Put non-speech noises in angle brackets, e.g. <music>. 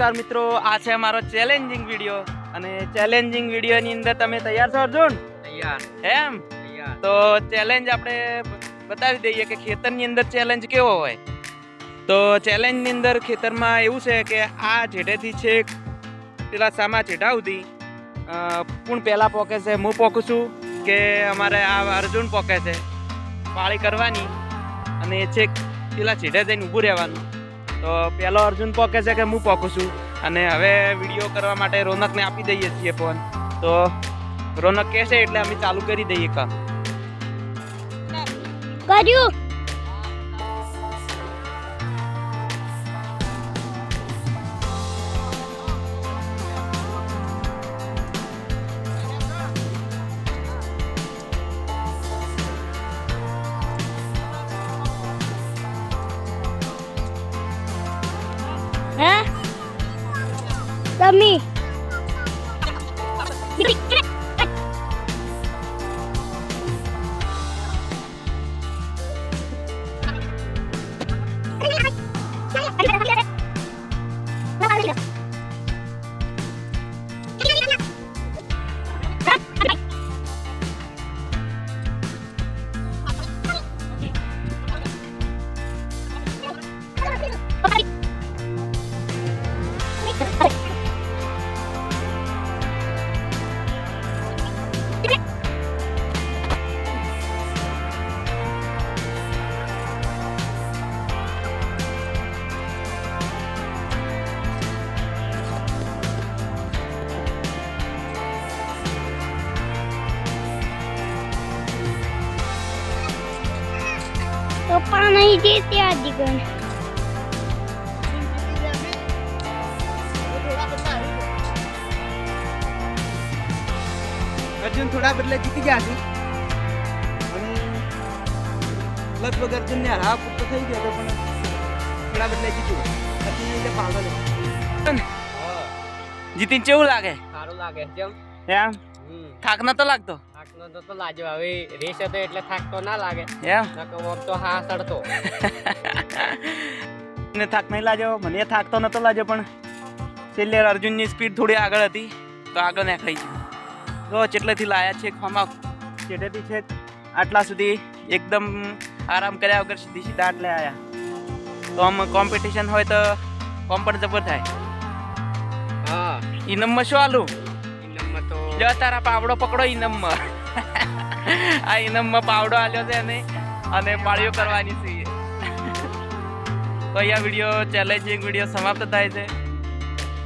નમસ્કાર મિત્રો આ છે અમારો ચેલેન્જિંગ વીડિયો અને ચેલેન્જિંગ વિડીયોની અંદર તમે તૈયાર છો અર્જુન? તૈયાર. એમ? તો ચેલેન્જ આપણે બતાવી દઈએ કે ખેતરની અંદર ચેલેન્જ કેવો હોય. તો ચેલેન્જની અંદર ખેતરમાં એવું છે કે આ જેઠેથી છેક પેલા સામા જેઠા સુધી પણ પહેલાં પોકે છે હું પોકું છું કે અમારે આ અર્જુન પોકે છે. પાળી કરવાની અને એ છેક પેલા જેઠે જઈને ઊભું રહેવાનું. તો પહેલો અર્જુન પોકે છે કે હું પોકું છું? અને હવે વીડિયો કરવા માટે રોનકને આપી દઈએ છીએ ફોન તો રોનક કહેશે એટલે અમે ચાલુ કરી દઈએ કામ. કર્યું. તમે <laughs> પપ્પા નહીં જીતે આજી ગણ અર્જુન થોડા બદલે જીતી ગયા છે અને લગભગ અર્જુનને હરાવ પૂરતો થઈ ગયો હતો પણ થોડા બદલે જીત્યો અર્જુન એટલે લે જીતીને કેવું લાગે? સારું લાગે જેમ એમ? થાક નતો લાગતો? થાકનો તો તો લાજો હવે રેસ હતો એટલે થાક તો ના લાગે. એમ? આમ તો હા સડતો. <laughs> મને થાક નહીં લાજો મને થાક તો નતો લાજો પણ છેલ્લે અર્જુનની સ્પીડ થોડી આગળ હતી તો આગળ ગઈ તો ચેટલેથી લાયા છે ખોમાં ચેટેથી છે આટલા સુધી એકદમ આરામ કર્યા વગર સીધી સીધા આટલે આવ્યા તો આમ કોમ્પિટિશન હોય તો કોમ પણ જબર થાય. હા. ઇનમમાં શું આલું? લ્યો તારા પાવડો પકડો ઇનમમાં આ ઇનમમાં પાવડો આલ્યો છે અને અને પાળીઓ કરવાની છે. તો અહીંયા વીડિયો ચેલેન્જિંગ વીડિયો સમાપ્ત થાય છે.